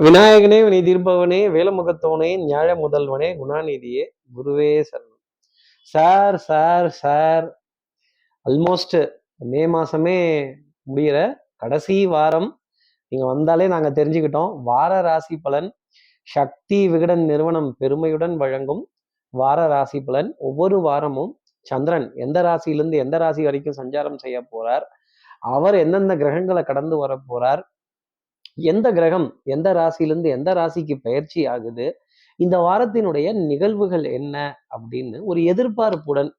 விநாயகனே வினை தீர்ப்பவனே வேலமுகத்தவனே ஞாழ முதல்வனே குணாநிதியே குருவே சரணம். Sir sir sir. Almost May மாசமே முடியிற கடைசி வாரம் நீங்க வந்தாலே நாங்க தெரிஞ்சுக்கிட்டோம். வார ராசி பலன் சக்தி விகடன் நிறுவனம் பெருமையுடன் வழங்கும் வார ராசி பலன். ஒவ்வொரு வாரமும் சந்திரன் எந்த ராசியிலிருந்து எந்த ராசி வரைக்கும் சஞ்சாரம் செய்ய போறார்? அவர் எந்தெந்த கிரகங்களை கடந்து வர போறார்? எந்த கிரகம் எந்த ராசியிலிருந்து எந்த ராசிக்கு பயிற்சி ஆகுது இந்த வாரத்தினுடைய நிகழ்வுகள் என்ன அப்படின்னு ஒரு எதிர்பார்ப்புடன்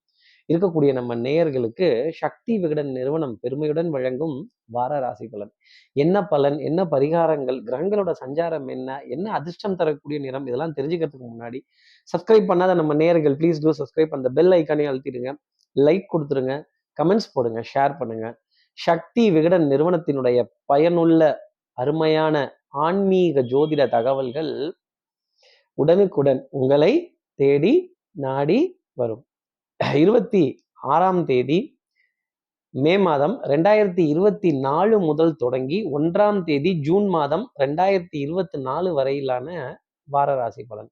இருக்கக்கூடிய நம்ம நேயர்களுக்கு சக்தி விகடன் நிறுவனம் பெருமையுடன் வழங்கும் வார ராசி பலன். என்ன பலன் என்ன பரிகாரங்கள் கிரகங்களோட சஞ்சாரம் என்ன என்ன அதிர்ஷ்டம் தரக்கூடிய நிறம் இதெல்லாம் தெரிஞ்சுக்கிறதுக்கு முன்னாடி சப்ஸ்கிரைப் பண்ணாத நம்ம நேயர்கள் ப்ளீஸ் டூ சப்ஸ்கிரைப் அந்த பெல் ஐக்கானே அழுத்திடுங்க. லைக் கொடுத்துருங்க கமெண்ட்ஸ் போடுங்க ஷேர் பண்ணுங்க. சக்தி விகடன் நிறுவனத்தினுடைய பயனுள்ள அருமையான ஆன்மீக ஜோதிட தகவல்கள் உடனுக்குடன் உங்களை தேடி நாடி வரும். இருபத்தி ஆறாம் தேதி மே மாதம் ரெண்டாயிரத்தி இருபத்தி நாலு முதல் தொடங்கி ஒன்றாம் தேதி ஜூன் மாதம் ரெண்டாயிரத்தி இருபத்தி நாலு வரையிலான வார ராசி பலன்.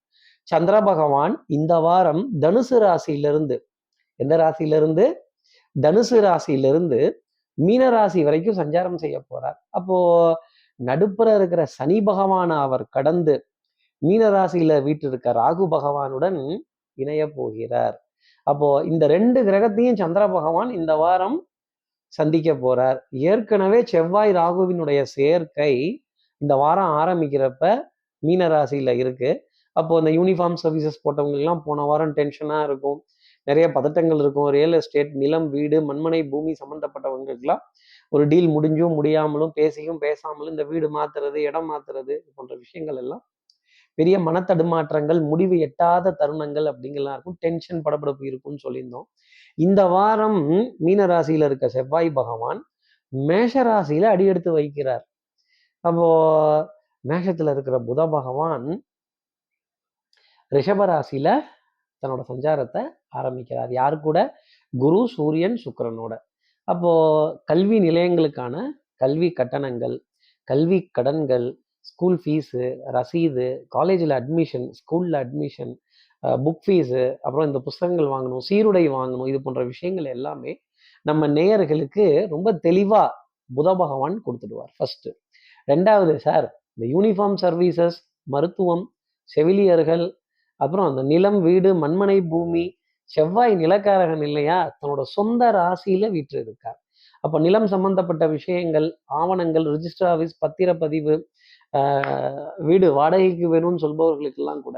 சந்திர பகவான் இந்த வாரம் தனுசு ராசியிலிருந்து எந்த ராசியிலிருந்து? தனுசு ராசியிலிருந்து மீன ராசி வரைக்கும் சஞ்சாரம் செய்ய போறார். அப்போ நடுப்புற இருக்கிற சனி பகவானை அவர் கடந்து மீனராசியில வீட்டு இருக்க ராகு பகவானுடன் இணைய போகிறார். அப்போ இந்த ரெண்டு கிரகத்தையும் சந்திர பகவான் இந்த வாரம் சந்திக்க போறார். ஏற்கனவே செவ்வாய் ராகுவினுடைய சேர்க்கை இந்த வாரம் ஆரம்பிக்கிறப்ப மீனராசியில இருக்கு. அப்போ இந்த யூனிஃபார்ம் சர்வீசஸ் போட்டவங்களுக்குலாம் போன வாரம் டென்ஷனா இருக்கும். நிறைய பதட்டங்கள் இருக்கும். ரியல் எஸ்டேட் நிலம் வீடு மண்மனை பூமி சம்மந்தப்பட்டவங்களுக்குலாம் ஒரு டீல் முடிஞ்சும் முடியாமலும் பேசியும் பேசாமலும் இந்த வீடு மாத்துறது இடம் மாத்துறது போன்ற விஷயங்கள் எல்லாம் பெரிய மனத்தடுமாற்றங்கள் முடிவு எட்டாத தருணங்கள் அப்படிங்கலாம் இருக்கும். டென்ஷன் படப்படப்பு இருக்கும்னு சொல்லியிருந்தோம். இந்த வாரம் மீனராசியில இருக்க செவ்வாய் பகவான் மேஷ ராசியில அடியெடுத்து வைக்கிறார். அப்போ மேஷத்துல இருக்கிற புத பகவான் ரிஷபராசியில தன்னோட சஞ்சாரத்தை ஆரம்பிக்கிறார். யாரு கூட? குரு சூரியன் சுக்கிரனோட. அப்போது கல்வி நிலையங்களுக்கான கல்வி கட்டணங்கள் கல்வி கடன்கள் ஸ்கூல் ஃபீஸு ரசீது காலேஜில் அட்மிஷன் ஸ்கூலில் அட்மிஷன் புக் ஃபீஸு அப்புறம் இந்த புஸ்தகங்கள் வாங்கணும் சீருடை வாங்கணும் இது போன்ற விஷயங்கள் எல்லாமே நம்ம நேயர்களுக்கு ரொம்ப தெளிவாக புத பகவான் கொடுத்துடுவார். ஃபர்ஸ்ட் ரெண்டாவது சார் இந்த யூனிஃபார்ம் சர்வீசஸ் மருத்துவம் செவிலியர்கள் அப்புறம் அந்த நிலம் வீடு மண்மனை பூமி செவ்வாய் நிலக்காரகன் இல்லையா? தன்னோட சொந்த ராசியில வீற்று இருக்கார் அப்போ நிலம் சம்பந்தப்பட்ட விஷயங்கள் ஆவணங்கள் ரிஜிஸ்டர் ஆஃபீஸ் பத்திரப்பதிவு வீடு வாடகைக்கு வேணும்னு சொல்பவர்களுக்கெல்லாம் கூட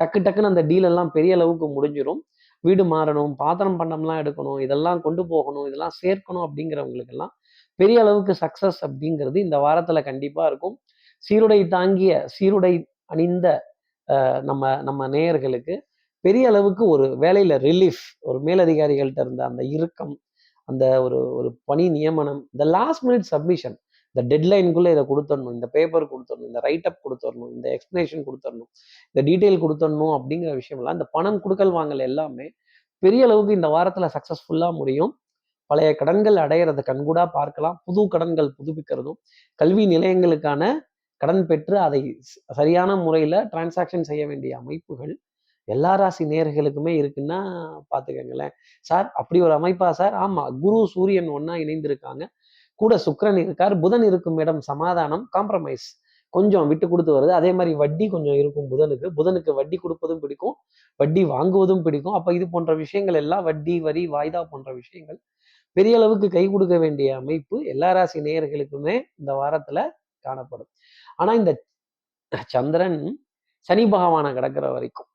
டக்கு டக்குன்னு அந்த டீல் எல்லாம் பெரிய அளவுக்கு முடிஞ்சிடும் வீடு மாறணும் பாத்திரம் பண்டம்லாம் எடுக்கணும் இதெல்லாம் கொண்டு போகணும் இதெல்லாம் சேர்க்கணும் அப்படிங்கிறவங்களுக்கெல்லாம் பெரிய அளவுக்கு சக்சஸ் அப்படிங்கிறது இந்த வாரத்தில் கண்டிப்பாக இருக்கும். சீருடை தாங்கிய சீருடை அணிந்த நம்ம நம்ம நேயர்களுக்கு பெரிய அளவுக்கு ஒரு வேலையில ரிலீஃப் ஒரு மேலதிகாரிகள்கிட்ட இருந்த அந்த இறுக்கம் அந்த ஒரு ஒரு பணி நியமனம் இந்த லாஸ்ட் மினிட் சப்மிஷன் இந்த டெட்லைனுக்குள்ளே இதை கொடுத்துடணும் இந்த பேப்பர் கொடுத்துடணும் இந்த ரைட் அப் கொடுத்துடணும் இந்த எக்ஸ்பிளேஷன் கொடுத்துடணும் இந்த டீட்டெயில் கொடுத்துடணும் அப்படிங்கிற விஷயம்லாம் இந்த பணம் கொடுக்கல் வாங்கல் எல்லாமே பெரிய அளவுக்கு இந்த வாரத்தில் சக்ஸஸ்ஃபுல்லாக முடியும். பழைய கடன்கள் அடையிறத கண்கூடா பார்க்கலாம். புது கடன்கள் புதுப்பிக்கிறதும் கல்வி நிலையங்களுக்கான கடன் பெற்று அதை சரியான முறையில் டிரான்சாக்ஷன் செய்ய வேண்டிய அமைப்புகள் எல்லா ராசி நேர்களுக்குமே இருக்குன்னா பார்த்துக்கங்களேன் சார் அப்படி ஒரு அமைப்பா சார்? ஆமாம் குரு சூரியன் ஒன்றா இணைந்திருக்காங்க. கூட சுக்கரன் இருக்கார். புதன் இருக்கும் இடம் சமாதானம் காம்ப்ரமைஸ் கொஞ்சம் விட்டு கொடுத்து வருது. அதே மாதிரி வட்டி கொஞ்சம் இருக்கும் புதனுக்கு. புதனுக்கு வட்டி கொடுப்பதும் பிடிக்கும் வட்டி வாங்குவதும் பிடிக்கும். அப்போ இது போன்ற விஷயங்கள் எல்லாம் வட்டி வரி வாய்தா போன்ற விஷயங்கள் பெரிய அளவுக்கு கை கொடுக்க வேண்டிய அமைப்பு எல்லா ராசி நேயர்களுக்குமே இந்த வாரத்துல காணப்படும். ஆனா இந்த சந்திரன் சனி பகவானை கிடக்கிற வரைக்கும்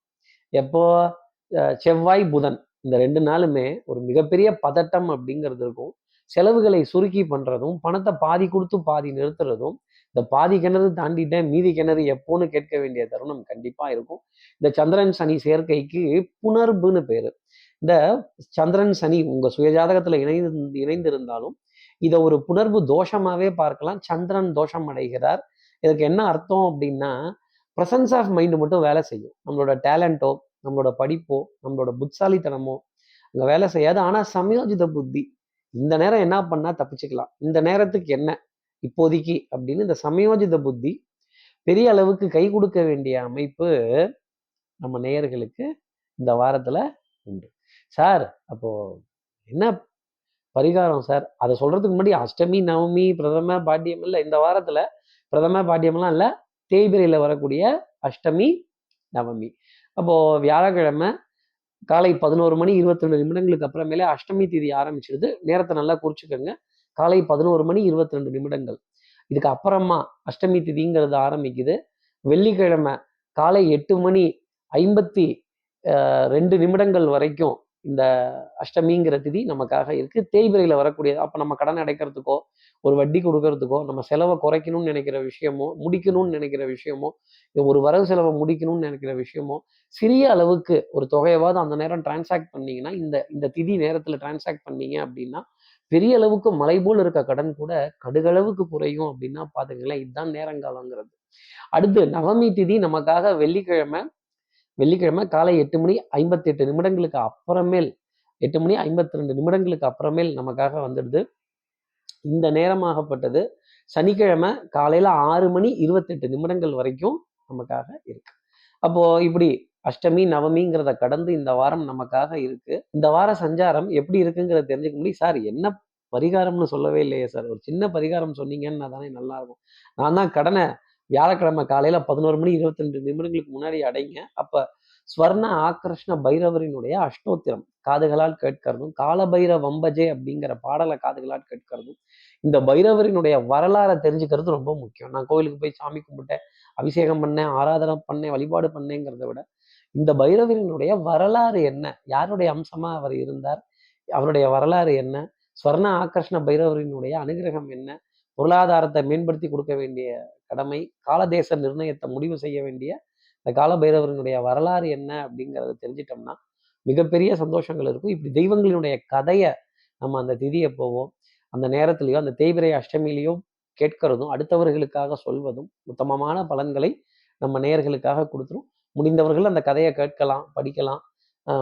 எப்போ செவ்வாய் புதன் இந்த ரெண்டு நாளுமே ஒரு மிகப்பெரிய பதட்டம் அப்படிங்கிறது இருக்கும். செலவுகளை சுருக்கி பண்ணுறதும் பணத்தை பாதி கொடுத்து பாதி நிறுத்துறதும் இந்த பாதி கிணறு தாண்டிட்டேன் மீதி கிணறு எப்போன்னு கேட்க வேண்டிய தருணம் கண்டிப்பாக இருக்கும். இந்த சந்திரன் சனி சேர்க்கைக்கு புணர்புன்னு பேர். இந்த சந்திரன் சனி உங்கள் சுயஜாதகத்தில் இணைந்து இணைந்திருந்தாலும் இதை ஒரு புணர்வு தோஷமாகவே பார்க்கலாம். சந்திரன் தோஷம் அடைகிறார். இதுக்கு என்ன அர்த்தம் அப்படின்னா ப்ரெசன்ஸ் ஆஃப் மைண்டு மட்டும் வேலை செய்யும். நம்மளோட டேலண்ட்டோ நம்மளோட படிப்போ நம்மளோட புட்சாலித்தனமோ அங்கே வேலை செய்யாது. ஆனால் சமயோஜித புத்தி இந்த நேரம் என்ன பண்ணால் தப்பிச்சுக்கலாம். இந்த நேரத்துக்கு என்ன இப்போதைக்கு அப்படின்னு இந்த சமயோஜித புத்தி பெரிய அளவுக்கு கை கொடுக்க வேண்டிய அமைப்பு நம்ம நேயர்களுக்கு இந்த வாரத்தில் உண்டு. சார் அப்போ என்ன பரிகாரம் சார்? அதை சொல்றதுக்கு முன்னாடி அஷ்டமி நவமி பிரதம பாட்டியம் இல்லை இந்த வாரத்தில் பிரதம பாட்டியம்லாம் இல்லை? தேய்பிரையில் வரக்கூடிய அஷ்டமி நவமி. அப்போது வியாழக்கிழமை காலை பதினோரு மணி இருபத்தி ரெண்டு நிமிடங்களுக்கு அப்புறமேலே அஷ்டமி தேதி ஆரம்பிச்சிருது. நேரத்தை நல்லா குறிச்சுக்கோங்க. காலை பதினோரு மணி இருபத்தி ரெண்டு நிமிடங்கள். இதுக்கு அப்புறமா அஷ்டமி திதிங்கிறது ஆரம்பிக்குது. வெள்ளிக்கிழமை காலை எட்டு மணி ஐம்பத்தி ரெண்டு நிமிடங்கள் வரைக்கும் இந்த அஷ்டமிங்கிற திதி நமக்காக இருக்கு. தேய்பிரையில வரக்கூடியது அப்ப நம்ம கடன் அடைக்கிறதுக்கோ ஒரு வட்டி கொடுக்கறதுக்கோ நம்ம செலவை குறைக்கணும்னு நினைக்கிற விஷயமோ முடிக்கணும்னு நினைக்கிற விஷயமோ ஒரு வரவு செலவை முடிக்கணும்னு நினைக்கிற விஷயமோ சிறிய அளவுக்கு ஒரு தொகையவாவது அந்த நேரம் டிரான்சாக்ட் பண்ணீங்கன்னா இந்த இந்த திதி நேரத்துல டிரான்சாக்ட் பண்ணீங்க அப்படின்னா பெரிய அளவுக்கு மலை போல் இருக்க கடன் கூட கடுகளவுக்கு குறையும் அப்படின்னா பாத்துங்களேன் இதுதான் நேரங்காலங்கிறது. அடுத்து நவமி திதி நமக்காக வெள்ளிக்கிழமை வெள்ளிக்கிழமை காலை எட்டு மணி ஐம்பத்தி எட்டு நிமிடங்களுக்கு அப்புறமேல் எட்டு மணி ஐம்பத்தி ரெண்டு நிமிடங்களுக்கு அப்புறமேல் நமக்காக வந்துடுது. இந்த நேரமாகப்பட்டது. சனிக்கிழமை காலையில ஆறு மணி இருபத்தெட்டு நிமிடங்கள் வரைக்கும் நமக்காக இருக்கு. அப்போ இப்படி அஷ்டமி நவமிங்கிறத கடந்து இந்த வாரம் நமக்காக இருக்கு. இந்த வார சஞ்சாரம் எப்படி இருக்குங்கிறத தெரிஞ்சுக்க முடியும். சார் என்ன பரிகாரம்னு சொல்லவே இல்லையே சார். ஒரு சின்ன பரிகாரம் சொன்னீங்கன்னா தானே நல்லா இருக்கும் நான் தான் கடனை வியாழக்கிழமை காலையில பதினோரு மணி இருபத்தி ரெண்டு நிமிடங்களுக்கு முன்னாடி அடைங்க. அப்ப ஸ்வர்ண ஆக்ரஷ்ண பைரவரினுடைய அஷ்டோத்திரம். காதுகளால் கேட்கறதும் காலபைர வம்பஜே அப்படிங்கிற பாடலை காதுகளால் கேட்கறதும் இந்த பைரவரினுடைய வரலாறை தெரிஞ்சுக்கிறது ரொம்ப முக்கியம். நான் கோயிலுக்கு போய் சாமி கும்பிட்டேன் அபிஷேகம் பண்ணேன் ஆராதனை பண்ணேன் வழிபாடு பண்ணேங்கிறத விட இந்த பைரவரினுடைய வரலாறு என்ன? யாருடைய அம்சமா அவர் இருந்தார்? அவருடைய வரலாறு என்ன? ஸ்வர்ண ஆக்கர்ஷ்ண பைரவரினுடைய அனுகிரகம் என்ன? பொருளாதாரத்தை மேம்படுத்தி கொடுக்க வேண்டிய கடமை காலதேச நிர்ணயத்தை முடிவு செய்ய வேண்டிய இந்த காலபைரவரினுடைய வரலாறு என்ன அப்படிங்கிறத தெரிஞ்சிட்டோம்னா மிகப்பெரிய சந்தோஷங்கள் இருக்கும். இப்படி தெய்வங்களினுடைய கதையை நம்ம அந்த திதியை போவோம் அந்த நேரத்திலேயோ அந்த தேய்பிரை அஷ்டமிலேயோ கேட்கறதும் அடுத்தவர்களுக்காக சொல்வதும் உத்தமமான பலன்களை நம்ம நேயர்களுக்காக கொடுத்துரும். முடிந்தவர்கள் அந்த கதையை கேட்கலாம் படிக்கலாம்.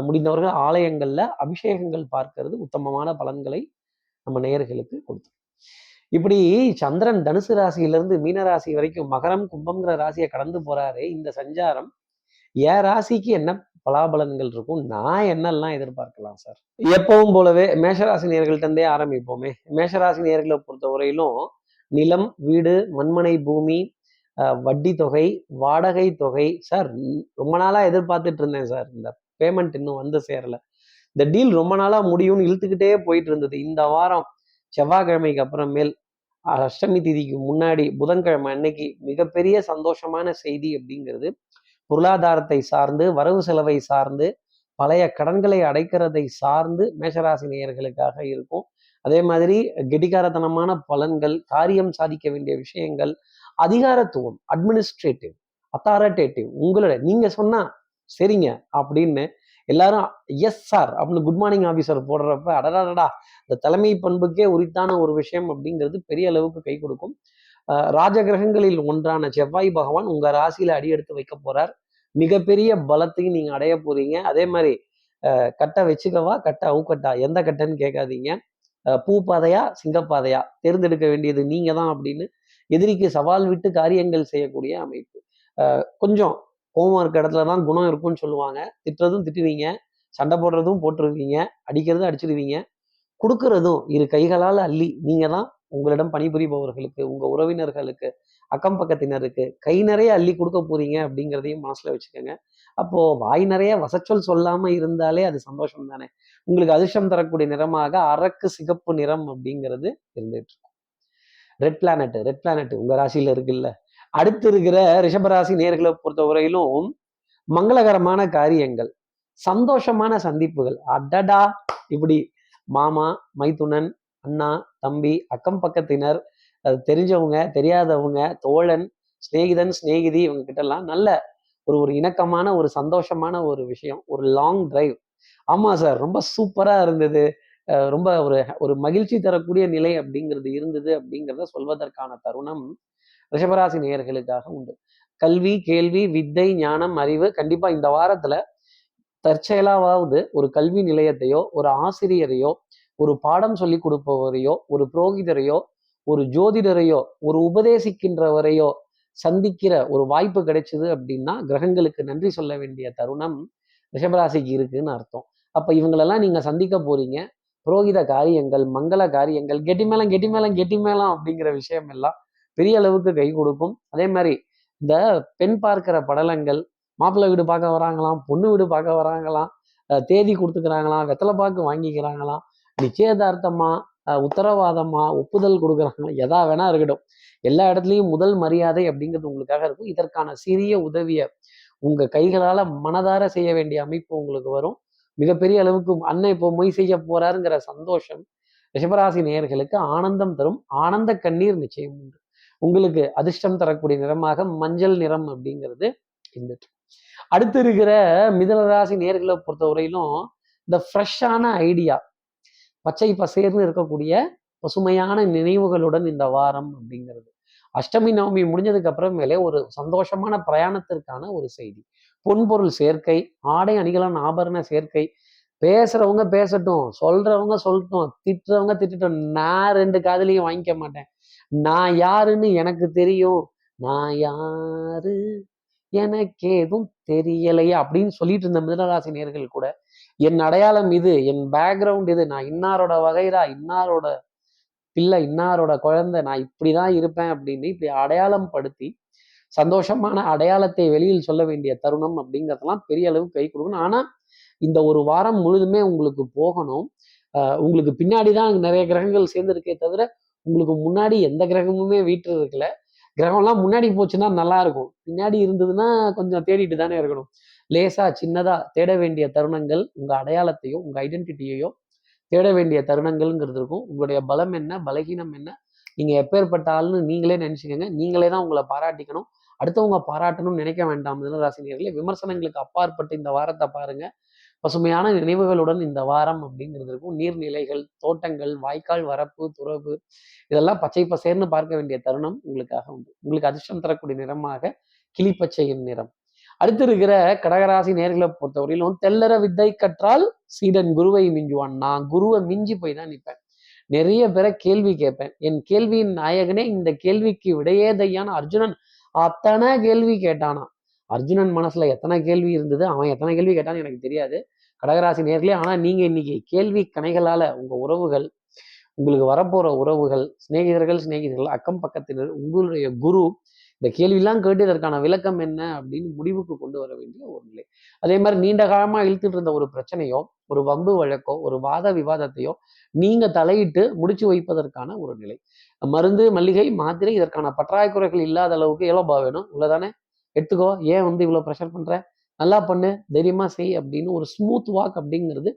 முடிந்தவர்கள் ஆலயங்களில் அபிஷேகங்கள் பார்க்கறது உத்தமமான பலன்களை நம்ம நேயர்களுக்கு கொடுத்துரும். இப்படி சந்திரன் தனுசு ராசியிலிருந்து மீன ராசி வரைக்கும் மகரம் கும்பம்ங்கிற ராசியை கடந்து போறாரு. இந்த சஞ்சாரம் என் ராசிக்கு என்ன பலாபலன்கள் இருக்கும்? நான் என்னெல்லாம் எதிர்பார்க்கலாம் சார்? எப்பவும் போலவே மேஷராசி நேர்கள்ட்டே ஆரம்பிப்போமே. மேஷராசி நேர்களை பொறுத்த வரையிலும் நிலம் வீடு மண்மனை பூமி வட்டி தொகை வாடகை தொகை சார் ரொம்ப நாளா எதிர்பார்த்துட்டு இருந்தேன் சார். இந்த பேமெண்ட் இன்னும் வந்து சேரல. இந்த டீல் ரொம்ப நாளா முடியும்னு இழுத்துக்கிட்டே போயிட்டு இருந்தது. இந்த வாரம் செவ்வாய்க்கிழமைக்கு அப்புறமேல் அஷ்டமி திதிக்கு முன்னாடி புதன்கிழமை அன்னைக்கு மிகப்பெரிய சந்தோஷமான செய்தி அப்படிங்கிறது பொருளாதாரத்தை சார்ந்து வரவு செலவை சார்ந்து பழைய கடன்களை அடைக்கிறதை சார்ந்து மேஷராசி நேயர்களுக்காக இருக்கும். அதே மாதிரி கெடிகாரத்தனமான பலன்கள் காரியம் சாதிக்க வேண்டிய விஷயங்கள் அதிகாரத்துவம் அட்மினிஸ்ட்ரேட்டிவ் அத்தாரிட்டேட்டிவ் உங்களோட நீங்க சொன்னா சரிங்க அப்படின்னு எல்லாரும் எஸ் சார் அப்படின்னு குட் மார்னிங் ஆஃபீஸர் போடுறப்ப அடடாடா இந்த தலைமை பண்புக்கே உரித்தான ஒரு விஷயம் அப்படிங்கிறது பெரிய அளவுக்கு கை கொடுக்கும். ராஜகிரகங்களில் ஒன்றான செவ்வாய் பகவான் உங்க ராசியில அடி எடுத்து வைக்க போறார். மிகப்பெரிய பலத்தையும் நீங்க அடைய போறீங்க. அதே மாதிரி கட்டை வச்சுக்கவா? கட்டை அவுக்கட்டா? எந்த கட்டைன்னு கேட்காதீங்க. பூ பாதையா சிங்கப்பாதையா? தேர்ந்தெடுக்க வேண்டியது நீங்க தான் அப்படின்னு எதிரிக்கு சவால் விட்டு காரியங்கள் செய்யக்கூடிய அமைப்பு. கொஞ்சம் கோவம் இருக்க இடத்துல தான் குணம் இருக்கும்னு சொல்லுவாங்க. திட்டுறதும் திட்டுவீங்க. சண்டை போடுறதும் போட்டிருவீங்க. அடிக்கிறதும் அடிச்சிருவீங்க. கொடுக்கறதும் இரு கைகளால் அள்ளி நீங்கள் தான் உங்களிடம் பணிபுரிபவர்களுக்கு உங்கள் உறவினர்களுக்கு அக்கம் பக்கத்தினருக்கு கை நிறைய அள்ளி கொடுக்க போறீங்க அப்படிங்கிறதையும் மனசில் வச்சுக்கோங்க. அப்போ வாய் நிறைய வசச்சொல் சொல்லாம இருந்தாலே அது சந்தோஷம் தானே உங்களுக்கு அதிர்ஷ்டம் தரக்கூடிய நிறமாக அரக்கு சிகப்பு நிறம் அப்படிங்கிறது இருந்துட்டு இருக்கும். ரெட் பிளானட் ரெட் பிளானட் உங்க ராசியில இருக்குல்ல. அடுத்து இருக்கிற ரிஷபராசி நேர்களை பொறுத்தவரையிலும் மங்களகரமான காரியங்கள் சந்தோஷமான சந்திப்புகள். அடடா! இப்படி மாமா மைத்துனன் அண்ணா தம்பி அக்கம் பக்கத்தினர் அது தெரிஞ்சவங்க தெரியாதவங்க தோழன் சிநேகிதன் சிநேகிதி இவங்க கிட்ட எல்லாம் நல்ல ஒரு ஒரு இணக்கமான ஒரு சந்தோஷமான ஒரு விஷயம் ஒரு லாங் டிரைவ் ஆமா சார் ரொம்ப சூப்பரா இருந்தது. ரொம்ப ஒரு ஒரு மகிழ்ச்சி தரக்கூடிய நிலை அப்படிங்கிறது இருந்தது அப்படிங்கிறத சொல்வதற்கான தருணம் ரிஷபராசி நேயர்களுக்காக உண்டு. கல்வி கேள்வி வித்தை ஞானம் அறிவு கண்டிப்பா இந்த வாரத்துல தற்செயலாவது ஒரு கல்வி நிலையத்தையோ ஒரு ஆசிரியரையோ ஒரு பாடம் சொல்லி கொடுப்பவரையோ ஒரு புரோகிதரையோ ஒரு ஜோதிடரையோ ஒரு உபதேசிக்கின்றவரையோ சந்திக்கிற ஒரு வாய்ப்பு கிடைச்சது அப்படின்னா கிரகங்களுக்கு நன்றி சொல்ல வேண்டிய தருணம் ரிஷபராசிக்கு இருக்குன்னு அர்த்தம். அப்ப இவங்களெல்லாம் நீங்க சந்திக்க போறீங்க. புரோகித காரியங்கள் மங்கள காரியங்கள் கெட்டி மேளம் கெட்டி மேளம் கெட்டி மேளம் அப்படிங்கிற விஷயம் எல்லாம் பெரிய அளவுக்கு கை கொடுக்கும். அதே மாதிரி இந்த பெண் பார்க்கிற படலங்கள் மாப்பிள்ளை வீடு பார்க்க வராங்களாம் பொண்ணு வீடு பார்க்க வராங்களாம் தேதி கொடுத்துக்கிறாங்களாம் வெத்தலை பாக்கு வாங்கிக்கிறாங்களாம் நிச்சயதார்த்தமா உத்தரவாதமா ஒப்புதல் கொடுக்குறாங்களா எதா வேணா இருக்கட்டும். எல்லா இடத்துலையும் முதல் மரியாதை அப்படிங்கிறது உங்களுக்காக இருக்கும். இதற்கான சிறிய உதவியை உங்க கைகளால மனதார செய்ய வேண்டிய அமைப்பு உங்களுக்கு வரும். மிகப்பெரிய அளவுக்கு அண்ணன் இப்போ மொய் செய்ய போறாருங்கிற சந்தோஷம் ரிஷபராசி நேயர்களுக்கு ஆனந்தம் தரும். ஆனந்த கண்ணீர் நிச்சயம் உண்டு. உங்களுக்கு அதிர்ஷ்டம் தரக்கூடிய நிறமாக மஞ்சள் நிறம் அப்படிங்கிறது இருந்துட்டு அடுத்து இருக்கிற மிதனராசி நேர்களை பொறுத்தவரையிலும் இந்த ஃப்ரெஷ்ஷான ஐடியா பச்சை பசேர்னு இருக்கக்கூடிய பசுமையான நினைவுகளுடன் இந்த வாரம் அப்படிங்கிறது. அஷ்டமி நவமி முடிஞ்சதுக்கு அப்புறமேலே ஒரு சந்தோஷமான பிரயாணத்திற்கான ஒரு செய்தி. பொன்பொருள் சேர்க்கை ஆடை அணிகலன் ஆபரண சேர்க்கை பேசுறவங்க பேசட்டும் சொல்றவங்க சொல்லட்டும் திட்டுறவங்க திட்டட்டும். நான் ரெண்டு காதலையும் வாங்கிக்க மாட்டேன். நான் யாருன்னு எனக்கு தெரியும். நான் யாரு? எனக்கு எதுவும் தெரியலையா அப்படின்னு சொல்லிட்டு இருந்த மிதனராசி நேர்கள் கூட என் அடையாளம் இது என் பேக்ரவுண்ட் இது. நான் இன்னாரோட வகைரா இன்னாரோட பிள்ளை இன்னாரோட குழந்தை நான் இப்படிதான் இருப்பேன் அப்படின்னு இப்படி அடையாளம் படுத்தி சந்தோஷமான அடையாளத்தை வெளியில் சொல்ல வேண்டிய தருணம் அப்படிங்கிறதெல்லாம் பெரிய அளவு கை கொடுக்கணும். ஆனா இந்த ஒரு வாரம் முழுதுமே உங்களுக்கு போகணும். ஆஹ் உங்களுக்கு பின்னாடி தான் நிறைய கிரகங்கள் சேர்ந்துருக்கே தவிர உங்களுக்கு முன்னாடி எந்த கிரகமுமே வீட்டில் இருக்கல. கிரகம்லாம் முன்னாடி போச்சுன்னா நல்லா இருக்கும். பின்னாடி இருந்ததுன்னா கொஞ்சம் தேடிட்டு தானே இருக்கணும். லேசா சின்னதா தேட வேண்டிய தருணங்கள் உங்க அடையாளத்தையோ உங்க ஐடென்டிட்டியையோ தேட வேண்டிய தருணங்கள்ங்கிறது இருக்கும். உங்களுடைய பலம் என்ன பலகீனம் என்ன நீங்க எப்பேற்பட்ட ஆள்னு நீங்களே நினைச்சுக்கோங்க. நீங்களே தான் உங்களை பாராட்டிக்கணும். அடுத்தவங்க பாராட்டணும்னு நினைக்க வேண்டாம். ராசினியர்களே விமர்சனங்களுக்கு அப்பாற்பட்டு இந்த வாரத்தை பாருங்க. பசுமையான நினைவுகளுடன் இந்த வாரம் அப்படிங்கிறது இருக்கும். நீர்நிலைகள் தோட்டங்கள் வாய்க்கால் வரப்பு துறவு இதெல்லாம் பச்சை பசேர்னு பார்க்க வேண்டிய தருணம் உங்களுக்காக உண்டு. உங்களுக்கு அதிர்ஷ்டம் தரக்கூடிய நிறமாக கிளிப்பச்சையின் நிறம். அடுத்து இருக்கிற கடகராசி நேர்களை பொறுத்தவரையிலும் தெல்லற வித்தை கற்றால் சீடன் குருவை மிஞ்சுவான். நான் குருவை மிஞ்சி போய் தான் நிற்பேன். நிறைய பேரை கேள்வி கேட்பேன். என் கேள்வியின் நாயகனே இந்த கேள்விக்கு விடையே தையான அர்ஜுனன். அத்தனை கேள்வி கேட்டானா அர்ஜுனன் மனசுல எத்தனை கேள்வி இருந்தது? அவன் எத்தனை கேள்வி கேட்டான்னு எனக்கு தெரியாது. கடகராசி நேர்களே ஆனா நீங்க இன்னைக்கு கேள்வி கணைகளால உங்க உறவுகள் உங்களுக்கு வரப்போற உறவுகள் சிநேகிதர்கள் சிநேகிதர்கள் அக்கம் பக்கத்தினர் உங்களுடைய குரு இந்த கேள்வியெல்லாம் கேட்டு இதற்கான விளக்கம் என்ன அப்படின்னு முடிவுக்கு கொண்டு வர வேண்டிய ஒரு நிலை. அதே மாதிரி நீண்ட காலமா இழுத்துட்டு இருந்த ஒரு பிரச்சனையோ ஒரு வம்பு வழக்கோ ஒரு வாத விவாதத்தையோ நீங்க தலையிட்டு முடிச்சு வைப்பதற்கான ஒரு நிலை. மருந்து மல்லிகை மாத்திரை இதற்கான பற்றாக்குறைகள் இல்லாத அளவுக்கு எவ்வளோபா வேணும். உள்ளதானே? எடுத்துக்கோ ஏன் வந்து இவ்வளோ ப்ரெஷர் பண்ற? நல்லா பண்ணு தைரியமாக செய் அப்படின்னு ஒரு ஸ்மூத் வாக் அப்படிங்கிறது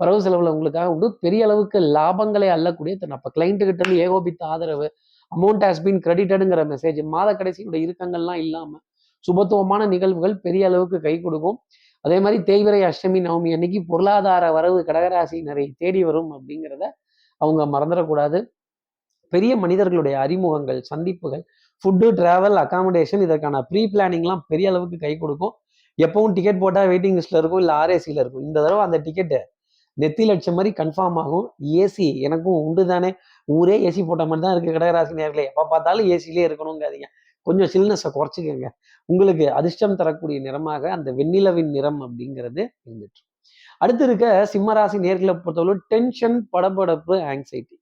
வரவு செலவில் உங்களுக்காக உண்டு. பெரிய அளவுக்கு லாபங்களை அள்ளக்கூடிய அப்போ கிளைண்ட்டுக்கிட்ட இருந்து ஏகோபித்த ஆதரவு அமௌண்ட் ஹாஸ் பீன் கிரெடிட்டடுங்கிற மெசேஜ் மாத கடைசியோட இறுக்கங்கள்லாம் இல்லாமல் சுபத்துவமான நிகழ்வுகள் பெரிய அளவுக்கு கை கொடுக்கும். அதே மாதிரி தேய்விரை அஷ்டமி நவமி அன்னைக்கு பொருளாதார வரவு கடகராசினரை தேடி வரும் அப்படிங்கிறத அவங்க மறந்துடக்கூடாது. பெரிய மனிதர்களுடைய அறிமுகங்கள் சந்திப்புகள் ஃபுட்டு டிராவல் அகாமடேஷன் இதற்கான ப்ரீ பிளானிங்லாம் பெரிய அளவுக்கு கை கொடுக்கும். எப்பவும் டிக்கெட் போட்டால் வெயிட்டிங் லிஸ்ட்டில் இருக்கும் இல்லை ஆர்ஏசியில் இருக்கும். இந்த தடவை அந்த டிக்கெட்டு நெத்தி லட்சம் மாதிரி கன்ஃபார்ம் ஆகும். ஏசி எனக்கும் உண்டு தானே. ஊரே ஏசி போட்ட மாதிரி தான் இருக்குது கடகராசி நேர்களே எப்போ பார்த்தாலும் ஏசிலே இருக்கணுங்காதீங்க. கொஞ்சம் சில்னஸை குறைச்சிக்கோங்க. உங்களுக்கு அதிர்ஷ்டம் தரக்கூடிய நிறமாக அந்த வெண்ணிலவின் நிறம் அப்படிங்கிறது இருந்துட்டு. அடுத்து இருக்க சிம்மராசி நேர்களை பொறுத்தவரை டென்ஷன் படபடப்பு ஆங்ஸைட்டி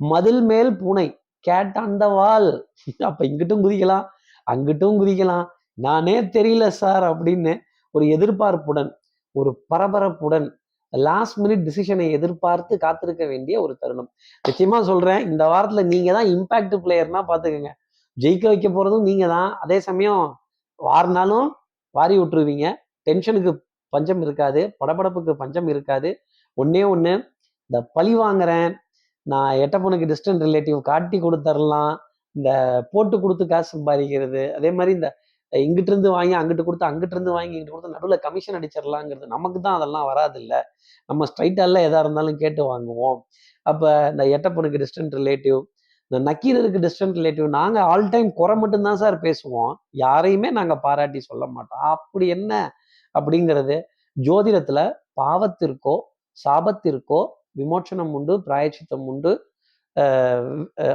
மதில் மேல் பூனை கேட் அந்த வால் அப்ப இங்கிட்டும் குதிக்கலாம் அங்கிட்டும் குதிக்கலாம். நானே தெரியல சார் அப்படின்னு ஒரு எதிர்பார்ப்புடன் ஒரு பரபரப்புடன் லாஸ்ட் மினிட் டிசிஷனை எதிர்பார்த்து காத்திருக்க வேண்டிய ஒரு தருணம். நிச்சயமா சொல்றேன் இந்த வாரத்துல நீங்க தான் இம்பாக்ட் பிளேயர்னா பாத்துக்கோங்க. ஜெயிக்க வைக்க போறதும் நீங்க தான். அதே சமயம் வாரினாலும் வாரி விட்டுருவீங்க. டென்ஷனுக்கு பஞ்சம் இருக்காது படபடப்புக்கு பஞ்சம் இருக்காது. ஒன்னே ஒன்று இந்த பழி வாங்குறேன் நான் எட்ட பொண்ணுக்கு டிஸ்டன்ட் ரிலேட்டிவ் காட்டி கொடுத்துர்லாம். இந்த போட்டு கொடுத்து காசு சம்பாதிக்கிறது. அதே மாதிரி இந்த இங்கிட்ட இருந்து வாங்கி அங்கிட்டு கொடுத்து அங்கிட்ட இருந்து வாங்கி இங்கிட்டு கொடுத்து நடுவில் கமிஷன் அடிச்சிடலாங்கிறது நமக்கு தான் அதெல்லாம் வராது இல்லை நம்ம ஸ்ட்ரைட்டெல்லாம் எதாக இருந்தாலும் கேட்டு வாங்குவோம். அப்போ இந்த எட்ட பொண்ணுக்கு டிஸ்டன்ட் ரிலேட்டிவ் இந்த நக்கீரருக்கு டிஸ்டன்ட் ரிலேட்டிவ் நாங்கள் ஆல் டைம் குறை மட்டும்தான் சார் பேசுவோம். யாரையுமே நாங்கள் பாராட்டி சொல்ல மாட்டோம். அப்படி என்ன? அப்படிங்கிறது ஜோதிடத்தில் பாவத்திற்கோ சாபத்திற்கோ விமோச்சனம் உண்டு பிராயச்சித்தம் உண்டு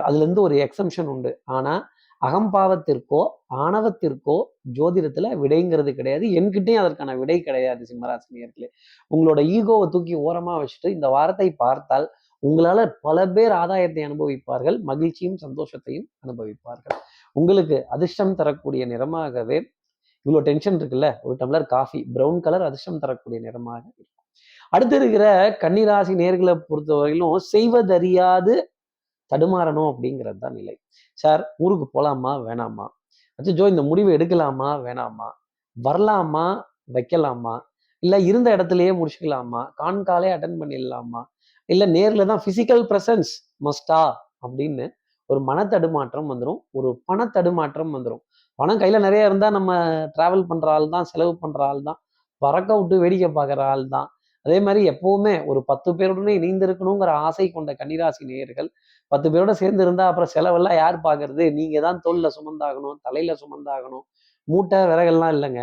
அதுலேருந்து ஒரு எக்ஸம்ஷன் உண்டு. ஆனால் அகம்பாவத்திற்கோ ஆணவத்திற்கோ ஜோதிடத்துல விடைங்கிறது கிடையாது. என்கிட்டயும் அதற்கான விடை கிடையாது சிம்மராசினியர்களே உங்களோட ஈகோவை தூக்கி ஓரமா வச்சுட்டு இந்த வாரத்தை பார்த்தால் உங்களால பல பேர் ஆதாயத்தை அனுபவிப்பார்கள் மகிழ்ச்சியும் சந்தோஷத்தையும் அனுபவிப்பார்கள். உங்களுக்கு அதிர்ஷ்டம் தரக்கூடிய நிறமாகவே இவ்வளோ டென்ஷன் இருக்குல்ல ஒரு டம்ளர் காஃபி ப்ரௌன் கலர் அதிர்ஷ்டம் தரக்கூடிய நிறமாக இருக்கும். அடுத்து இருக்கிற கன்னிராசி நேர்களை பொறுத்தவரையிலும் செய்வதறியாது தடுமாறணும் அப்படிங்கிறது தான் நிலை. சார் ஊருக்கு போகலாமா வேணாமா? அச்சோ இந்த முடிவு எடுக்கலாமா வேணாமா? வரலாமா வைக்கலாமா? இல்லை இருந்த இடத்துலயே முடிச்சுக்கலாமா? கான்காலே அட்டன் பண்ணிடலாமா? இல்லை நேரில் தான் ஃபிசிக்கல் ப்ரெசன்ஸ் மஸ்டா அப்படின்னு ஒரு மனத்தடுமாற்றம் வந்துடும் ஒரு பணத்தடுமாற்றம் வந்துடும் பணம் கையில் நிறைய இருந்தால் நம்ம ட்ராவல் பண்ணுற ஆள் தான் செலவு பண்ணுற ஆள் தான் பறக்க விட்டு வேடிக்கை பார்க்குற ஆள் தான் அதே மாதிரி எப்பவுமே ஒரு பத்து பேருடனே இணைந்திருக்கணுங்கிற ஆசை கொண்ட கன்னிராசி நேயர்கள் பத்து பேரோட சேர்ந்து இருந்தா அப்புறம் செலவெல்லாம் யார் பாக்குறது? நீங்க தான் தோல்ல சுமந்தாகணும் தலையில சுமந்தாகணும் மூட்டை விறகெல்லாம் இல்லைங்க.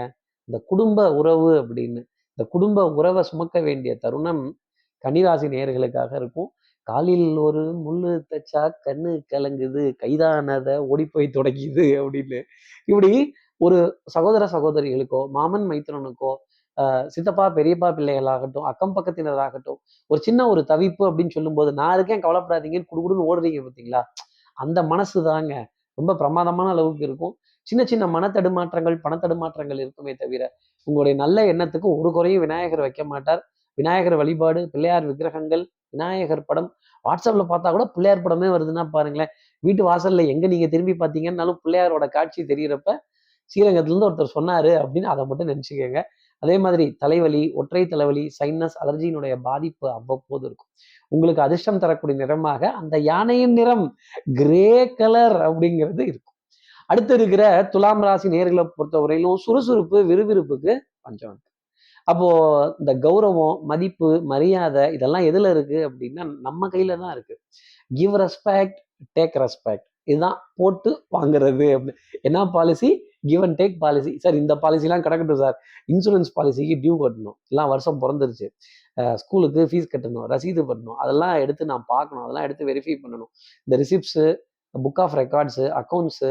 இந்த குடும்ப உறவு அப்படின்னு இந்த குடும்ப உறவை சுமக்க வேண்டிய தருணம் கன்னிராசி நேயர்களுக்காக இருக்கும். காலில் ஒரு முள்ளு தச்சா கண்ணு கலங்குது கைதானதை ஓடி போய் தொடங்கிது அப்படின்னு. இப்படி ஒரு சகோதர சகோதரிகளுக்கோ மாமன் மைத்திரனுக்கோ சித்தப்பா பெரியப்பா பிள்ளைகளாகட்டும் அக்கம் பக்கத்தினராகட்டும் ஒரு சின்ன ஒரு தவிப்பு அப்படின்னு சொல்லும்போது நான் இருக்கேன் கவலைப்படாதீங்கன்னு குடுகுடுன்னு ஓடுறீங்க பார்த்தீங்களா அந்த மனசு தாங்க ரொம்ப பிரமாதமான அளவுக்கு இருக்கும். சின்ன சின்ன மனத்தடுமாற்றங்கள் பணத்தடுமாற்றங்கள் இருக்குமே தவிர உங்களுடைய நல்ல எண்ணத்துக்கு ஒரு குறையும் விநாயகர் வைக்க மாட்டார். விநாயகர் வழிபாடு பிள்ளையார் விக்கிரகங்கள் விநாயகர் படம். வாட்ஸ்அப்பில் பார்த்தா கூட பிள்ளையார் படமே வருதுன்னா பாருங்களேன். வீட்டு வாசல்ல எங்கே நீங்கள் திரும்பி பார்த்தீங்கன்னாலும் பிள்ளையாரோட காட்சி தெரிகிறப்ப ஸ்ரீரங்கத்துலேருந்து ஒருத்தர் சொன்னார் அப்படின்னு அதை மட்டும் நினச்சிக்கோங்க. அதே மாதிரி தலைவலி ஒற்றை தலைவலி சைனஸ் அலர்ஜியினுடைய பாதிப்பு அவ்வப்போது இருக்கும். உங்களுக்கு அதிர்ஷ்டம் தரக்கூடிய நிறமாக அந்த யானையின் நிறம் கிரே கலர் அப்படிங்கிறது இருக்கும். அடுத்து இருக்கிற துலாம் ராசி நேர்களை பொறுத்தவரையிலும் சுறுசுறுப்பு விறுவிறுப்புக்கு பஞ்சம் அப்போ இந்த கௌரவம் மதிப்பு மரியாதை இதெல்லாம் எதுல இருக்கு அப்படின்னா நம்ம கையில தான் இருக்கு. கிவ் ரெஸ்பெக்ட் டேக் ரெஸ்பெக்ட் இதுதான் போட்டு வாங்குறது என்ன policy give and take policy sir இந்த பாலிசிலாம் கிடக்கட்டும் சார் இன்சூரன்ஸ் பாலிசிக்கு டியூ கட்டணும். எல்லாம் வருஷம் பிறந்துருச்சு. ஸ்கூலுக்கு ஃபீஸ் கட்டணும் ரசீது பண்ணணும். அதெல்லாம் எடுத்து நான் பார்க்கணும். அதெல்லாம் எடுத்து வெரிஃபை பண்ணணும். இந்த receipts book of records accounts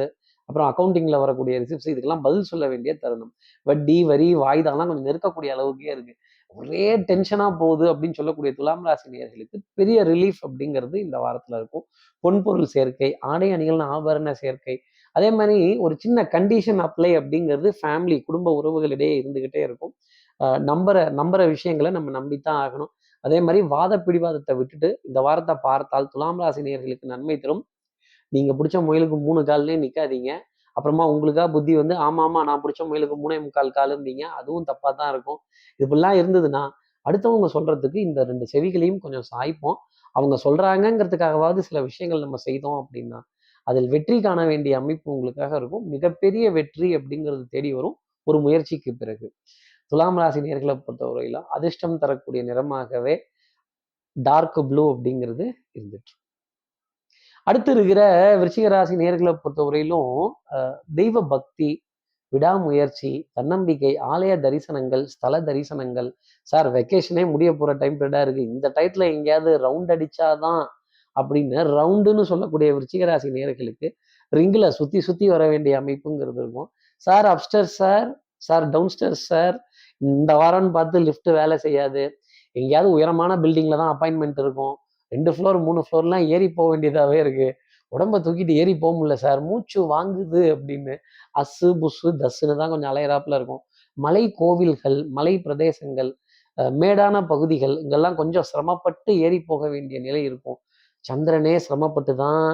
அப்புறம் அக்கௌண்டிங்கில் வரக்கூடிய ரிசிப்ட்ஸ் இதுக்கெல்லாம் பதில் சொல்ல வேண்டிய தருணம். வட்டி வரி வாய்தாலாம் கொஞ்சம் நெருக்கக்கூடிய அளவுக்கே இருக்குது ஒரே டென்ஷனாக போகுது அப்படின்னு சொல்லக்கூடிய துலாம் ராசி நேர்களுக்கு பெரிய ரிலீஃப் அப்படிங்கிறது இந்த வாரத்தில் இருக்கும். பொன்பொருள் சேர்க்கை ஆடை அணிகள் ஆபரண சேர்க்கை அதே மாதிரி ஒரு சின்ன கண்டிஷன் அப்ளை அப்படிங்கிறது ஃபேமிலி குடும்ப உறவுகளிடையே இருந்துகிட்டே இருக்கும். நம்புற நம்புற விஷயங்களை நம்ம நம்பித்தான் ஆகணும். அதே மாதிரி வாத பிடிவாதத்தை விட்டுட்டு இந்த வாரத்தை பார்த்தால் துலாம் ராசி நேர்களுக்கு நன்மை தரும். நீங்க பிடிச்ச முயலுக்கு மூணு கால்லே நிக்காதீங்க. அப்புறமா உங்களுக்கா புத்தி வந்து ஆமா ஆமா நான் பிடிச்ச முயலுக்கு மூணே முக்கால் கால் அதுவும் தப்பா தான் இருக்கும். இப்படிலாம் இருந்ததுன்னா அடுத்தவங்க சொல்றதுக்கு இந்த ரெண்டு செவிகளையும் கொஞ்சம் சாய்ப்போம். அவங்க சொல்றாங்கங்கிறதுக்காகவாவது சில விஷயங்கள் நம்ம செய்தோம் அப்படின்னா அதில் வெற்றி காண வேண்டிய அமைப்பு உங்களுக்காக இருக்கும். மிகப்பெரிய வெற்றி அப்படிங்கிறது தேடி வரும் ஒரு முயற்சிக்கு பிறகு. துலாம் ராசி நேர்களை பொறுத்தவரையில அதிர்ஷ்டம் தரக்கூடிய நிறமாகவே டார்க் ப்ளூ அப்படிங்கிறது இருந்துட்டு அடுத்து இருக்கிற விருச்சிக ராசி நேர்களை பொறுத்தவரையிலும் தெய்வ பக்தி விடாமுயற்சி தன்னம்பிக்கை ஆலய தரிசனங்கள் ஸ்தல தரிசனங்கள். சார் வெக்கேஷனே முடிய போற டைம் பீரியடாக இருக்கு. இந்த டயத்தில் எங்கேயாவது ரவுண்ட் அடிச்சாதான் அப்படின்னு ரவுண்டுன்னு சொல்லக்கூடிய விருச்சிகராசி நேர்களுக்கு ரிங்கில் சுற்றி சுற்றி வர வேண்டிய அமைப்புங்கிறது இருக்கும். Sir upstair sir. Sir downstair sir. இந்த வாரம்னு பார்த்து லிஃப்ட் வேலை செய்யாது. எங்கேயாவது உயரமான பில்டிங்கில் தான் அப்பாயின்மெண்ட் இருக்கும். ரெண்டு ஃப்ளோர் மூணு ஃப்ளோர்லாம் ஏறி போக வேண்டியதாகவே இருக்குது உடம்ப தூக்கிட்டு ஏறி போக முடியல சார். மூச்சு வாங்குது அப்படின்னு அசு புசு தஸ்ஸுன்னு தான் கொஞ்சம் அலையராப்பில் இருக்கும். மலை கோவில்கள் மலை பிரதேசங்கள் மேடான பகுதிகள் இங்கெல்லாம் கொஞ்சம் சிரமப்பட்டு ஏறி போக வேண்டிய நிலை இருக்கும். சந்திரனே சிரமப்பட்டு தான்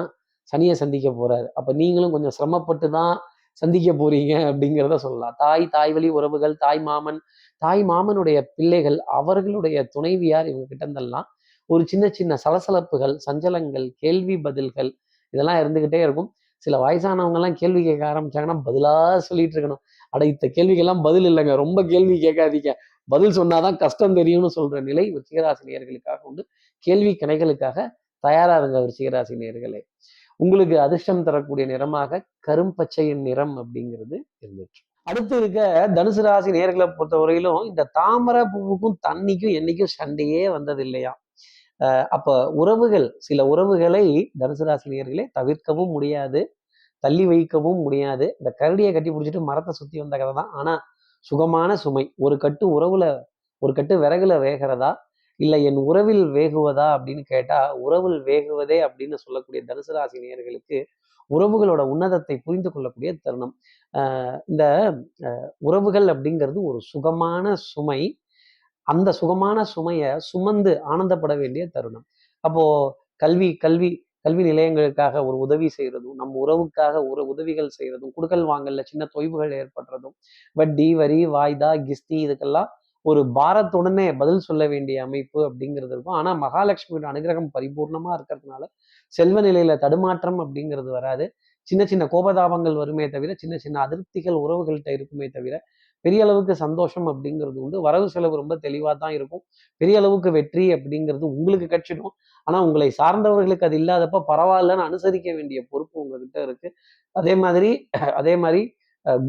சனியை சந்திக்க போறாரு. அப்ப நீங்களும் கொஞ்சம் சிரமப்பட்டு தான் சந்திக்க போறீங்க அப்படிங்கிறத சொல்லலாம். தாய் தாய் வழி உறவுகள் தாய் மாமன் தாய் மாமனுடைய பிள்ளைகள் அவர்களுடைய துணைவியார் இவங்க கிட்டந்தெல்லாம் ஒரு சின்ன சின்ன சலசலப்புகள் சஞ்சலங்கள் கேள்வி பதில்கள் இதெல்லாம் இருந்துகிட்டே இருக்கும். சில வயசானவங்க எல்லாம் கேள்வி கேட்க ஆரம்பிச்சாங்கன்னா பதிலா சொல்லிட்டு இருக்கணும். அட இத்த கேள்விக்கெல்லாம் பதில் இல்லைங்க. ரொம்ப கேள்வி கேட்காதீங்க. பதில் சொன்னாதான் கஷ்டம் தெரியும்னு சொல்ற நிலை விருச்சிகராசினியர்களுக்காக உண்டு. கேள்வி கணைகளுக்காக தயாராக இருங்க விருச்சிகராசி நேர்களே உங்களுக்கு அதிர்ஷ்டம் தரக்கூடிய நிறமாக கரும்பச்சையின் நிறம் அப்படிங்கிறது இருந்துச்சு. அடுத்து இருக்க தனுசு ராசி நேர்களை பொறுத்த வரையிலும் இந்த தாமரை பூவுக்கும் தண்ணிக்கும் என்னைக்கும் சண்டையே வந்தது இல்லையா அப்ப உறவுகள் சில உறவுகளை தனுசு ராசி நேர்களே தவிர்க்கவும் முடியாது தள்ளி வைக்கவும் முடியாது. இந்த கரடியை கட்டி பிடிச்சிட்டு மரத்தை சுத்தி வந்த கதை தான். ஆனா சுகமான சுமை. ஒரு கட்டு உறவுல ஒரு கட்டு விறகுல வேகிறதா இல்லை என் உறவில் வேகுவதா? அப்படின்னு கேட்டா உறவில் வேகுவதே அப்படின்னு சொல்லக்கூடிய தனுசு ராசி நேயர்களுக்கு உறவுகளோட உன்னதத்தை புரிந்து கொள்ளக்கூடிய தருணம். ஆஹ் இந்த ஆஹ் உறவுகள் அப்படிங்கிறது ஒரு சுகமான சுமை. அந்த சுகமான சுமையை சுமந்து ஆனந்தப்பட வேண்டிய தருணம். அப்போ கல்வி கல்வி கல்வி நிலையங்களுக்காக ஒரு உதவி செய்யறதும் நம்ம உறவுக்காக ஒரு உதவிகள் செய்யறதும் குடுக்கல் வாங்கல்ல சின்ன தொய்வுகள் ஏற்படுறதும் வட்டி வரி வாய்தா கிஸ்தி இதுக்கெல்லாம் ஒரு பாரத்துடனே பதில் சொல்ல வேண்டிய அமைப்பு அப்படிங்கிறது இருக்கும். ஆனால் மகாலட்சுமியோட அனுகிரகம் பரிபூர்ணமாக இருக்கிறதுனால செல்வ நிலையில தடுமாற்றம் அப்படிங்கிறது வராது. சின்ன சின்ன கோபதாபங்கள் வருமே தவிர சின்ன சின்ன அதிருப்திகள் உறவுகள்கிட்ட இருக்குமே தவிர பெரிய அளவுக்கு சந்தோஷம் அப்படிங்கிறது உண்டு. வரவு செலவு ரொம்ப தெளிவாக தான் இருக்கும். பெரிய அளவுக்கு வெற்றி அப்படிங்கிறது உங்களுக்கு கட்சிடும் ஆனால் உங்களை சார்ந்தவர்களுக்கு அது இல்லாதப்ப பரவாயில்லன்னு அனுசரிக்க வேண்டிய பொறுப்பு உங்ககிட்ட இருக்கு. அதே மாதிரி அதே மாதிரி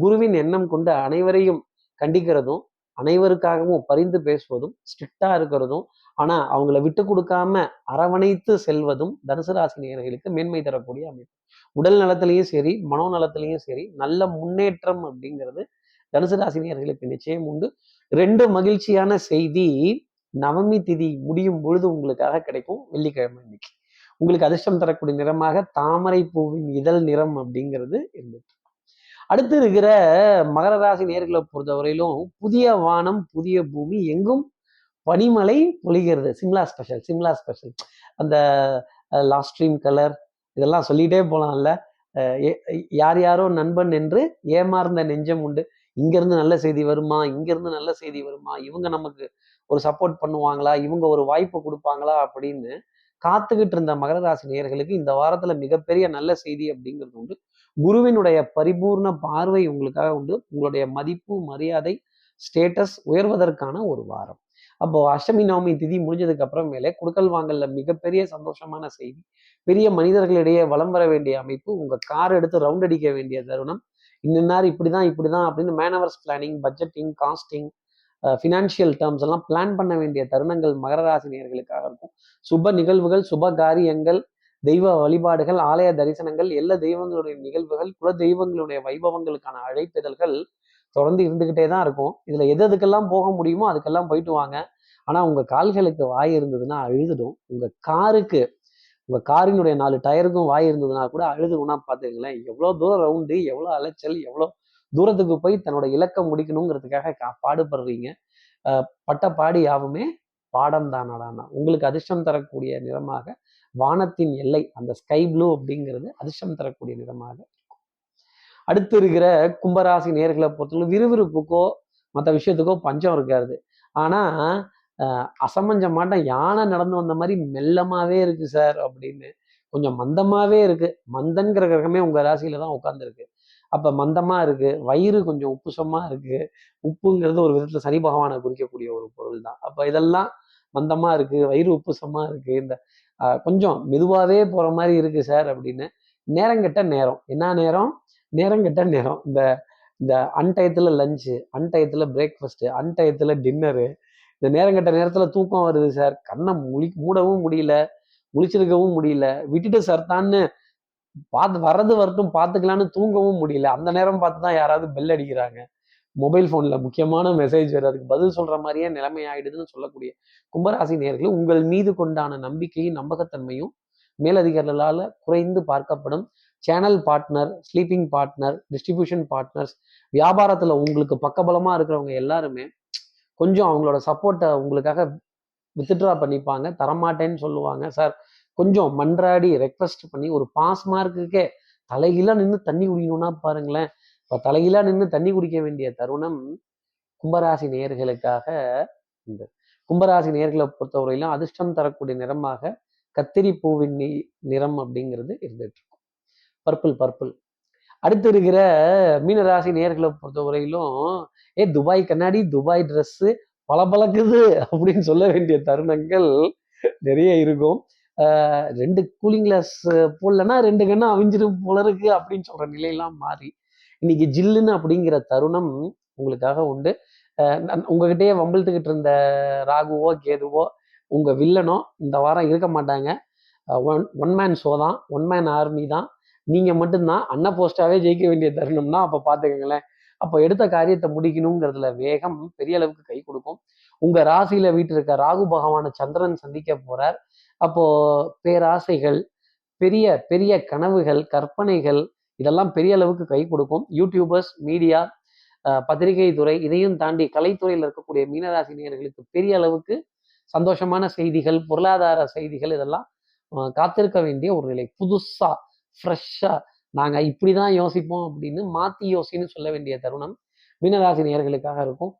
குருவின் எண்ணம் கொண்டு அனைவரையும் கண்டிக்கிறதும் அனைவருக்காகவும் பரிந்து பேசுவதும் ஸ்ட்ரிக்டா இருக்கிறதும் ஆனா அவங்கள விட்டு கொடுக்காம அரவணைத்து செல்வதும் தனுசு ராசி நேர்களுக்கு மேன்மை தரக்கூடிய அமைப்பு. உடல் நலத்திலையும் சரி மனோ நலத்திலையும் சரி நல்ல முன்னேற்றம் அப்படிங்கிறது தனுசு ராசினியர்களுக்கு நிச்சயம் உண்டு. ரெண்டு மகிழ்ச்சியான செய்தி. நவமி திதி முடியும் பொழுது உங்களுக்காக கிடைக்கும் வெள்ளிக்கிழமை இன்னைக்கு உங்களுக்கு அதிர்ஷ்டம் தரக்கூடிய நிறமாக தாமரை பூவின் இதழ் நிறம் அப்படிங்கிறது இருந்துச்சு அடுத்து இருக்கிற மகர ராசி நேர்களை பொறுத்தவரையிலும் புதிய வானம் புதிய பூமி எங்கும் பனிமலை பொழிகிறது. Shimla special Shimla special. அந்த லாஸ்ட்ரீம் கலர் இதெல்லாம் சொல்லிட்டே போகலாம்ல யார் யாரோ நண்பன் என்று ஏமாறுந்த நெஞ்சம் உண்டு. இங்கேருந்து நல்ல செய்தி வருமா? இங்கேருந்து நல்ல செய்தி வருமா? இவங்க நமக்கு ஒரு சப்போர்ட் பண்ணுவாங்களா? இவங்க ஒரு வாய்ப்பு கொடுப்பாங்களா? அப்படின்னு காத்துக்கிட்டு இருந்த மகர ராசி நேர்களுக்கு இந்த வாரத்துல மிகப்பெரிய நல்ல செய்தி அப்படிங்கிறது உண்டு. குருவினுடைய பரிபூர்ண பார்வை உங்களுக்காக உண்டு. உங்களுடைய மதிப்பு மரியாதை ஸ்டேட்டஸ் உயர்வதற்கான ஒரு வாரம். அப்போ அஷ்டமி நவமி திதி முடிஞ்சதுக்கு அப்புறமேலே குடுக்கல் வாங்கல்ல மிகப்பெரிய சந்தோஷமான செய்தி. பெரிய மனிதர்களிடையே வளம் வர வேண்டிய அமைப்பு உங்க கார் எடுத்து ரவுண்ட் அடிக்க வேண்டிய தருணம். இன்னார் இப்படிதான் இப்படிதான் அப்படின்னு manoeuvres planning budgeting costing financial terms எல்லாம் பிளான் பண்ண வேண்டிய தருணங்கள் மகர ராசினியர்களுக்காக இருக்கும். சுப நிகழ்வுகள் சுப காரியங்கள் தெய்வ வழிபாடுகள் ஆலய தரிசனங்கள் எல்லா தெய்வங்களுடைய நிகழ்வுகள் குல தெய்வங்களுடைய வைபவங்களுக்கான அழைப்பிதழ்கள் தொடர்ந்து இருந்துகிட்டே தான் இருக்கும். இதுல எது எதுக்கெல்லாம் போக முடியுமோ அதுக்கெல்லாம் போயிட்டு வாங்க. ஆனா உங்க கால்களுக்கு வாய் இருந்ததுன்னா அழுதுடும். உங்க காருக்கு உங்க காரினுடைய நாலு டயருக்கும் வாய் இருந்ததுன்னா கூட அழுதுகுன்னா பார்த்துக்கங்களேன் எவ்வளோ தூரம் ரவுண்டு எவ்வளோ அலைச்சல் எவ்வளோ தூரத்துக்கு போய் தன்னோட இலக்கம் முடிக்கணுங்கிறதுக்காக பாடுபடுறீங்க. பட்ட பாடி யாவுமே பாடம் தானடானா உங்களுக்கு அதிர்ஷ்டம் தரக்கூடிய நிறமாக வானத்தின் எல்லை அந்த ஸ்கை ப்ளூ அப்படிங்கிறது அதிர்ஷ்டம் தரக்கூடிய நிறமாக அடுத்து இருக்கிற கும்பராசி நேர்களை பொறுத்தவரை விறுவிறுப்புக்கோ மற்ற விஷயத்துக்கோ பஞ்சம் இருக்காது. ஆனா அசமஞ்ச மாட்டம் யானை நடந்து வந்த மாதிரி மெல்லமாவே இருக்கு சார் அப்படின்னு. கொஞ்சம் மந்தமாவே இருக்கு. மந்தன்கிற கிரகமே உங்க ராசியில தான் உட்காந்துருக்கு அப்போ மந்தமாக இருக்குது வயிறு கொஞ்சம் உப்புசமாக இருக்குது உப்புங்கிறது ஒரு விதத்தில் சனி பகவானை குறிக்கக்கூடிய ஒரு பொருள் தான் அப்போ இதெல்லாம் மந்தமாக இருக்குது வயிறு உப்புசமாக இருக்குது இந்த கொஞ்சம் மெதுவாகவே போகிற மாதிரி இருக்குது சார் அப்படின்னு நேரங்கெட்ட நேரம். என்ன நேரம்? நேரங்கெட்ட நேரம். இந்த இந்த அன்டயத்தில் லஞ்சு அன்டயத்தில் பிரேக்ஃபாஸ்ட்டு அன்டயத்தில் டின்னரு இந்த நேரங்கட்ட நேரத்தில் தூக்கம் வருது சார். கண்ணை முழி மூடவும் முடியல முழிச்சிருக்கவும் முடியல. விட்டுட்டு தான்னு பார்த்து வர்றது வரட்டும் பார்த்துக்கலான்னு தூங்கவும் முடியல. அந்த நேரம் பார்த்து தான் யாராவது பெல் அடிக்கிறாங்க. மொபைல் ஃபோனில் முக்கியமான மெசேஜ் வருது அதுக்கு பதில் சொல்கிற மாதிரியே நிலைமை ஆயிடுதுன்னு சொல்லக்கூடிய கும்பராசி நேர்களை உங்கள் மீது கொண்டான நம்பிக்கையும் நம்பகத்தன்மையும் மேலதிகாரிகளால் குறைந்து பார்க்கப்படும். Channel partner sleeping partner distribution partners வியாபாரத்தில் உங்களுக்கு பக்கபலமாக இருக்கிறவங்க எல்லாருமே கொஞ்சம் அவங்களோட சப்போர்ட்டை உங்களுக்காக வித்ட்ரா பண்ணிப்பாங்க. தரமாட்டேன்னு சொல்லுவாங்க. சார் கொஞ்சம் மன்றாடி ரெக்வஸ்ட் பண்ணி ஒரு பாஸ் மார்க்குக்கே தலைகீழா நின்று தண்ணி குடிக்கணும்னா பாருங்களேன். இப்போ தலைகீழா நின்று தண்ணி குடிக்க வேண்டிய தருணம் கும்பராசி நேர்களுக்காக இந்த கும்பராசி நேர்களை பொறுத்தவரையிலும் அதிர்ஷ்டம் தரக்கூடிய நிறமாக கத்திரி பூவின் நிறம் அப்படிங்கிறது இருந்துட்டு இருக்கும். பர்பிள் பர்பிள் அடுத்து இருக்கிற மீனராசி நேர்களை பொறுத்தவரையிலும் ஏ துபாய் கண்ணாடி துபாய் ட்ரெஸ்ஸு பளபளக்குது அப்படின்னு சொல்ல வேண்டிய தருணங்கள் நிறைய இருக்கும். ரெண்டு கூலிங் கிளாஸ் போடலன்னா ரெண்டு கண்ணு அவிஞ்சிரும் போல இருக்கு அப்படின்னு சொல்ற நிலையெல்லாம் மாறி இன்னைக்கு ஜில்லுன்னு அப்படிங்கிற தருணம் உங்களுக்காக உண்டு. உங்ககிட்டயே வம்பிழுத்துக்கிட்டு இருந்த ராகுவோ கேதுவோ உங்க வில்லனோ இந்த வாரம் இருக்க மாட்டாங்க. ஒன் ஒன் மேன் ஷோ தான் ஒன் மேன் ஆர்மி தான். நீங்க மட்டும்தான் அன்ன போஸ்டாவே ஜெயிக்க வேண்டிய தருணம்னா அப்ப பாத்துக்கங்களேன். அப்போ எடுத்த காரியத்தை முடிக்கணுங்கிறதுல வேகம் பெரிய அளவுக்கு கை கொடுக்கும். உங்க ராசியில வீட்டு இருக்க ராகு பகவான சந்திரன் சந்திக்க போறார். அப்போ பேராசைகள் பெரிய பெரிய கனவுகள் கற்பனைகள் இதெல்லாம் பெரிய அளவுக்கு கை கொடுக்கும். யூடியூபர்ஸ் மீடியா பத்திரிகை துறை இதையும் தாண்டி கலைத்துறையில் இருக்கக்கூடிய மீனராசி நேயர்களுக்கு பெரிய அளவுக்கு சந்தோஷமான செய்திகள் பொருளாதார செய்திகள் இதெல்லாம் காத்திருக்க வேண்டிய ஒரு நிலை. புதுசா ஃப்ரெஷ்ஷா நாங்க இப்படிதான் யோசிப்போம் அப்படின்னு மாத்தி யோசின்னு சொல்ல வேண்டிய தருணம் மீனராசி நேர்களுக்காக இருக்கும்.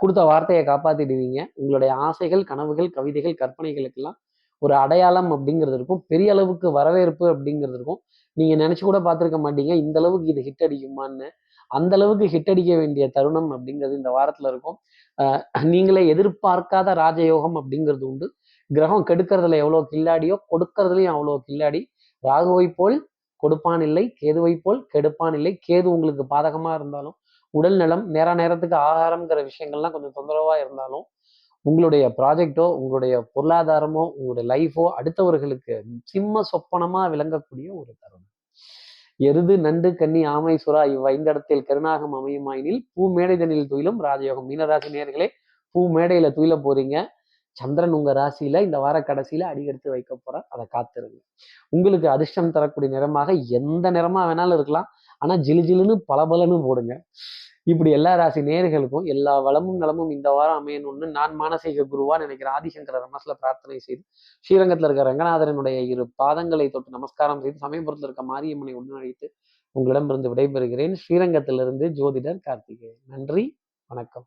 கொடுத்த வார்த்தையை காப்பாத்திடுவீங்க. உங்களுடைய ஆசைகள் கனவுகள் கவிதைகள் கற்பனைகளுக்கெல்லாம் ஒரு அடையாளம் அப்படிங்கிறது இருக்கும். பெரிய அளவுக்கு வரவேற்பு அப்படிங்கிறது இருக்கும். நீங்க நினைச்சு கூட பார்த்திருக்க மாட்டீங்க. இந்த அளவுக்கு இது ஹிட் அடிக்குமான்னு. அந்த அளவுக்கு ஹிட் அடிக்க வேண்டிய தருணம் அப்படிங்கிறது இந்த வாரத்துல இருக்கும். நீங்களே எதிர்பார்க்காத ராஜயோகம் அப்படிங்கிறது உண்டு. கிரகம் கெடுக்கிறதுல எவ்வளோ கில்லாடியோ கொடுக்கறதுலையும் அவ்வளோ கில்லாடி. ராகுவை போல் கொடுப்பான் இல்லை கேதுவை போல் கெடுப்பான் இல்லை. கேது உங்களுக்கு பாதகமா இருந்தாலும் உடல் நலம் நேர நேரத்துக்கு ஆகாரம்ங்கிற விஷயங்கள்லாம் கொஞ்சம் தொந்தரவா இருந்தாலும் உங்களுடைய ப்ராஜெக்டோ உங்களுடைய பொருளாதாரமோ உங்களுடைய லைஃபோ அடுத்தவர்களுக்கு சிம்ம சொப்பனமா விளங்கக்கூடிய ஒரு தருணம். எருது நண்டு கன்னி ஆமை சுறா இவ்வைந்தடத்தில் கருணாகம் அமையுமாயினில் பூ மேடைதனில் துயிலும் ராஜயோகம். மீனராசி நேர்களே பூ மேடையில துயில போறீங்க. சந்திரன் உங்க ராசியில இந்த வார கடைசியில அடியெடுத்து வைக்க போறார். அதை காத்திருங்க. உங்களுக்கு அதிர்ஷ்டம் தரக்கூடிய நிறமாக எந்த நிறமா வேணாலும் இருக்கலாம். ஆனா ஜிலு ஜிலுன்னு பளபளன்னு போடுங்க. இப்படி எல்லா ராசி நேர்களுக்கும் எல்லா வளமும் நலமும் இந்த வாரம் அமையணும்னு நான் மானசீக குருவா நினைக்கிற ஆதிசங்கர மனசுல பிரார்த்தனை செய்து ஸ்ரீரங்கத்துல இருக்க ரங்கநாதரனுடைய இரு பாதங்களை தொட்டு நமஸ்காரம் செய்து சமயபுரத்தில் இருக்க மாரியம்மனை உடனழைத்து உங்களிடமிருந்து விடைபெறுகிறேன். ஸ்ரீரங்கத்திலிருந்து ஜோதிடர் கார்த்திகேயன். நன்றி வணக்கம்.